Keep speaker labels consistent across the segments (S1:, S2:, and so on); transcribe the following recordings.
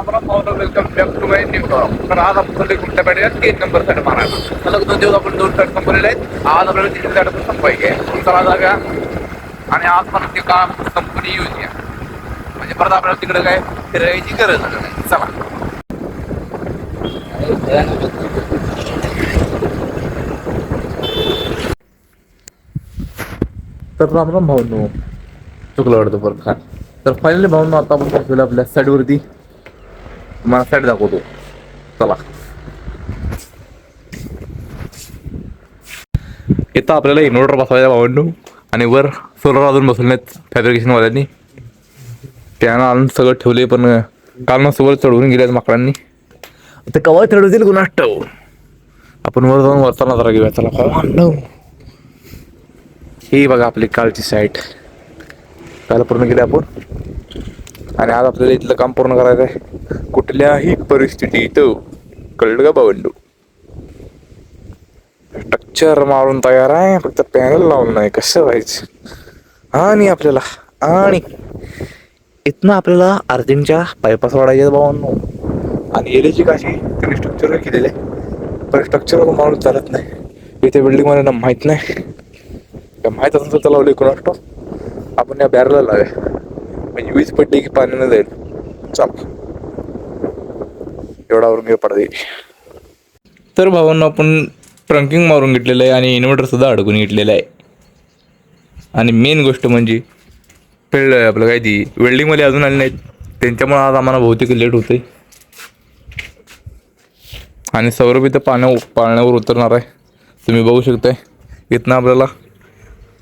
S1: रामराम भाऊ welcome back to my new तर आज आपण चाललोय तीन नंबरसाठी मारायला. सलग दोन दिवस आपण दोन शर्ट संपवलेले आहेत. आज आपल्याला तीन शर्ट पण चला जाऊया. आणि आज पण ते काम कंपनी येऊन घ्या म्हणजे परत आपल्याला तिकडे काय फिरायची गरज नाही. चला. तर राम राम भाऊनो. चुकलं वाटतं बरं खा तर फायनली भाऊनो आता आपण पोहोचलो आपल्या साईडवरती मला साईड दाखवतो. चला. इथं आपल्याला इन्व्हर्टर बसवायचा भावांनो आणि वर सोलर अजून बसवलेत फॅब्रिकेशनवाल्यांनी त्यानं आणून सगळं ठेवले पण काल ना सोबत चढवून गेल्यात माकडांनी ते कवा चढवतील गुणाष्टव आपण वर जाऊन वरचा जरा घेऊया चला. भावांनो ही बघा आपली कालची साईट काल पूर्ण केली आपण. आणि आज आपल्याला इथलं काम पूर्ण करायचं आहे. कुठल्याही परिस्थितीत कळलं का बावंडू स्ट्रक्चर मारून तयार आहे फक्त पॅनल लावून नाही कसं व्हायचं? आणि आपल्याला आणि इथनं आपल्याला अर्थिंगच्या पायपास वाढायचे भावांनो. आणि एलेची काशी त्यांनी स्ट्रक्चर केलेलं. आहे पण स्ट्रक्चर मारून चालत नाही. इथे बिल्डिंगमध्ये ना माहीत नाही. माहीत माहीत असेल तर त्याला लावले कोणाष्ट आपण या बॅरला लावूया म्हणजे वीज पडली की पाण्यानं जाईल चला एवढावरून घे पडते तर भावांना आपण ट्रंकिंग मारून घेतलेलं आहे आणि इन्व्हर्टर सुद्धा अडकून घेतलेलं आहे आणि मेन गोष्ट म्हणजे फिल्ड आपलं काय ती वेल्डिंगमध्ये अजून आले नाहीत त्यांच्यामुळे आज आम्हाला बहुतेक लेट होते आणि सौरभ इथं पाण्या पाण्यावर उतरणार आहे तुम्ही बघू शकताय इथनं आपल्याला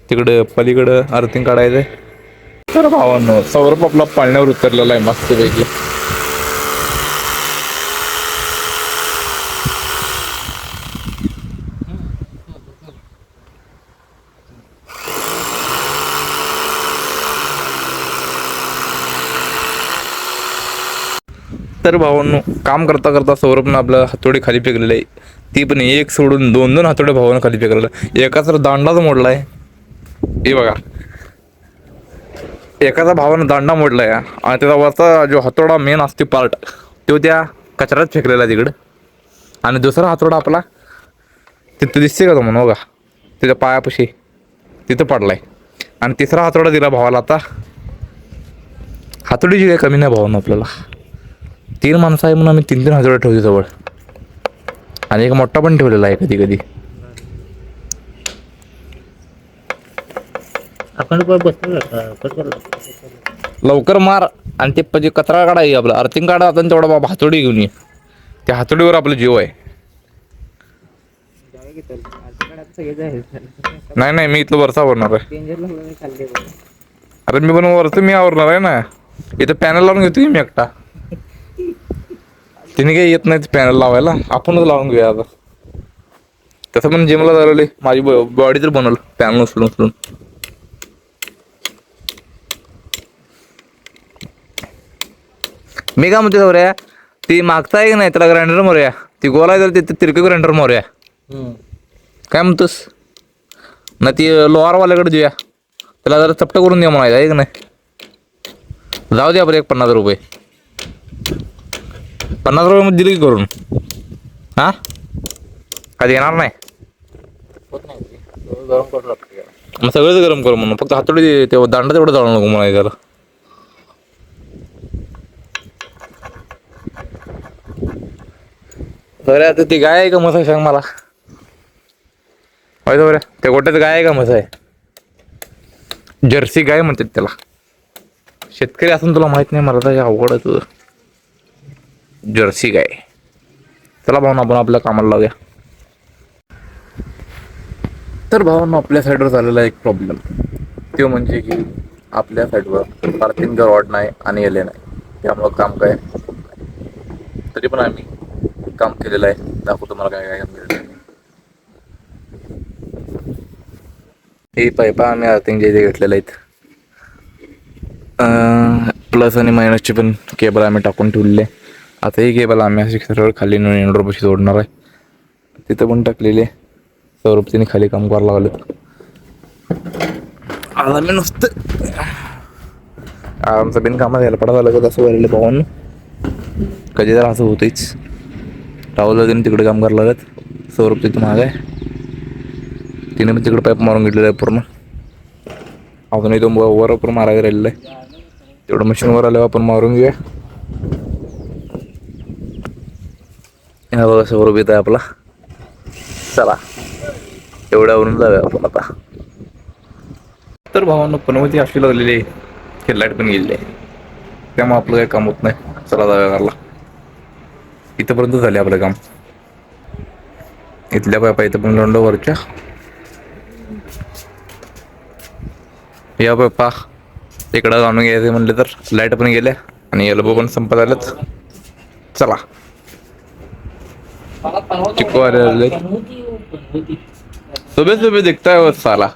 S1: तिकडं पलीकडं अर्थिंग काढायचं आहे तर भावांनो सौरभ आपला पाळण्यावर उतरलेला आहे मस्तपैकी तर भावांनो काम करता करता सौरभनं आपलं हातोडे खाली फेकलेलं आहे. ती पण एक सोडून दोन दोन हातोडे भावानं खाली फेकलेलं आहे. दांडाच मोडला आहे हे बघा. एखादा भावानं दांडा मोडलाय आणि त्याचा वरचा जो हातोडा मेन असते पार्ट तो त्या कचऱ्यात फेकलेला आहे तिकडं. आणि दुसरा हातोडा आपला तिथं दिसते का तो म्हणून बघा. त्याच्या पायापाशी. तिथं पडलाय. आणि तिसरा हातोडा दिला भावाला आता. हातोडीची काही कमी नाही भावानं आपल्याला. तीन माणसं आहे म्हणून आम्ही तीन तीन हातोडे ठेवतो जवळ. आणि एक मोठा पण ठेवलेला आहे कधी कधी लवकर मार आणि ते म्हणजे कचरा काढा ये आपलं. अर्थिंग काढा आता तेवढा बाबा हातोडी घेऊन ये. त्या हातोडीवर आपलं जीव आहे. नाही नाही मी इथलं वरचा आवरणार आहे. अरे मी पण वरचं मी आवरणार आहे ना. इथं पॅनल लावून घेतो की मी एकटा. तिने काही येत नाही पॅनल लावायला. आपणच लावून घेऊया आता. तसं पण जिमला झालेली माझी बॉडी तर बनवलं पॅनल उचलून उचलून. मी काय म्हणते सौर्या ती मागचा आहे की नाही त्याला ग्राइंडर मारूया. ती गोला आहे तिथे तिरकं ग्राइंडर मारूया. काय म्हणतोस? ना ती लोहारवाल्याकडे देऊया त्याला जरा चपट करून द्या म्हणायचं आहे की नाही? जाऊ द्या बरं एक पन्नास रुपये. पन्नास रुपये मध्ये दिली की करून. हा? कधी येणार नाही? मग सगळंच गरम करू म्हणून. फक्त हातोडी ते दांडा तेवढं जाळू नको म्हणायचं त्याला. बरं आता ती गाय आहे का मसाय सांग मला. माहिती बरं त्या गोट्यात गाय आहे का मसाय आहे? जर्सी गाय म्हणतात त्याला. शेतकरी असून तुला माहीत नाही मला तर हे अवघड आहे तुझं. जर्सी गाय. चला भावना आपण आपल्या कामाला लावूया. तर भावांना आपल्या साईडवर झालेला एक प्रॉब्लेम तो म्हणजे की आपल्या साईडवर पार्किंग रॉड नाही आणि एले नाही. त्यामुळं काम काय? तरी पण आम्ही काम केलेलं आहे. दाखवतो मला काय काय मिळतं हे पाईपा आम्ही अर्थिंग जे घेतलेले आहेत. प्लस आणि मायनसचे पण केबल आम्ही टाकून ठेवलेले आहे. आता ही केबल आम्ही अशी सरळ खाली इंडोरपाशी जोडणार आहे. तिथं पण टाकलेली आहे. सौरभ तिने खाली काम करायला लागलं आला मी नुसतं आमचं बिनकामात यायला पडा झालं का तसं वरले पाहून कधी तर असं होतेच राहुल वगैरे तिकडे काम करायला लागत सौरभ तिथं महाग आहे. तिने पण तिकडे पाईप मारून घेतलेलं आहे पूर्ण. अजूनही तो वर पण मारायला राहिलेलं आहे. तेवढं मशीनवर आल्यावर आपण मारून घेऊया. हा बघा सौरभ येत आहे आपला. चला. एवढ्यावरून जाऊया आपण आता. तर भावांना पनवती अशी लागलेली आहे. हेडलाईट लाइट पण गेलेली आहे. त्यामुळे आपलं काही काम होत नाही. चला जाऊया घरला. इथंपर्यंत झाले आपलं काम. इथल्या पायपा इथं पण लोंड वरच्या. या पायपा इकडं जाणून घ्यायचं म्हणले तर लाइट पण गेल्या आणि एल्बो पण संपत आलेत चला. चिक्कू आले सुबह सुबे दिखता है हो साला.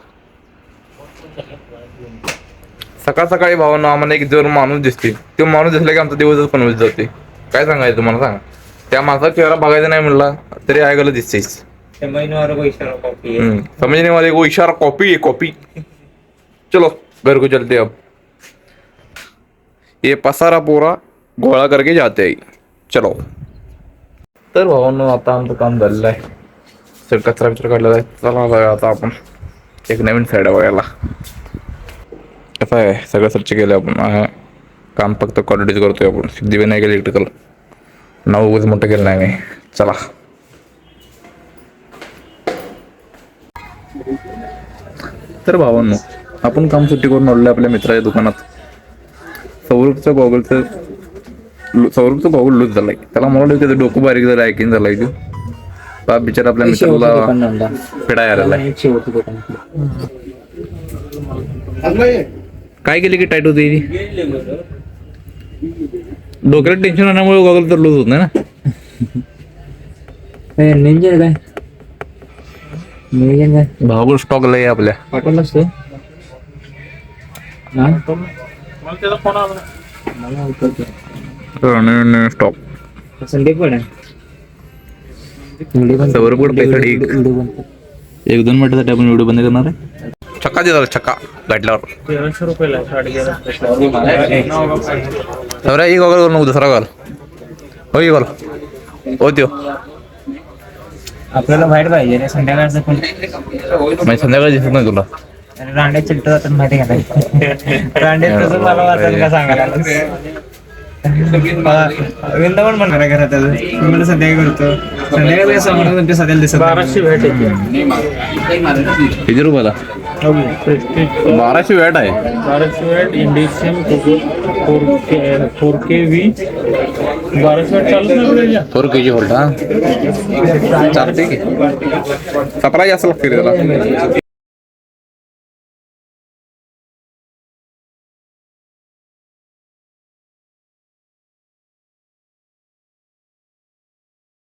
S1: सकाळ सकाळी भावानं आम्हाला एक जर माणूस दिसते तो माणूस दिसला की आमचा दिवसच पण जाते काय सांगायचं तुम्हाला सांगा. त्या माणसाचा चेहरा बघायचा नाही म्हणला तरी ऐकायला दिसतेच हम्म, समझने वाले को इशारा कॉपी है कॉपी चलो घर को चलते अब. ये पसारा पूरा गोळा करके जाते हैं चलो. तर भावांनो आता आमचं काम झालेलं आहे. सर कचरा बिचरा काढलेला आहे. चला जाऊया आता आपण एक नवीन साईड आहे बघायला. कसं आहे? सगळं स्वच्छ केलं आपण. काम फक्त क्वालिटीच करतोय आपण. सिद्धिविनायक इलेक्ट्रिकल नाव उगाच मोठं केलं नाही मी चला तर भावांनो आपण काम सुट्टी करून आलेलो आपल्या मित्राच्या दुकानात सौरभचं गॉगलचं सौरभचं गॉगल लूज झालाय त्याला मला वाटतं त्याचं डोकं बारीक झालं ऐकीन झालाय तो बाप बिचारा आपल्या मित्राला फिडाय आलेला आहे काय केली की टाईट होते डोक्याला टेन्शन आल्यामुळे गॉगल तर लूज होत नाही ना?
S2: निंजन काय? नियोजन काय?
S1: भागोल स्टॉक लय आपल्या.
S2: पाठवलं असते.
S1: स्टॉक
S2: संडे पण आहे.
S1: एक दोन मिनिटासाठी आपण व्हिडिओ बंद करणार आहे. छक्का दे छक्का. गाठल्यावर
S2: तेराशे रुपयाला
S1: ही गॉगल करू नको दुसरा गॉल हो ही गॉल हो त्यो.
S2: आपल्याला बाहेर पाहिजे रे संध्याकाळचं पण
S1: म्हणजे संध्याकाळी दिसत नाही तुला.
S2: रांड्या चिलट जातात माहिती का? नाही रांड्यात मला का सांगायला वृंदावन म्हणणार आहे घरात अजून तुम्हाला संध्याकाळी करतो. संध्याकाळी समोर तुमच्या सध्याला दिसत बाराशे भेट
S1: किती रुपयाला? बाराशे वॅट आहे.
S3: बाराशे watt इंडिशियम four K four K V बाराशे वॅट चालत नाही?
S1: फोर के जी होल्ट हा चालते की सप्लाय जास्त लागते त्याला.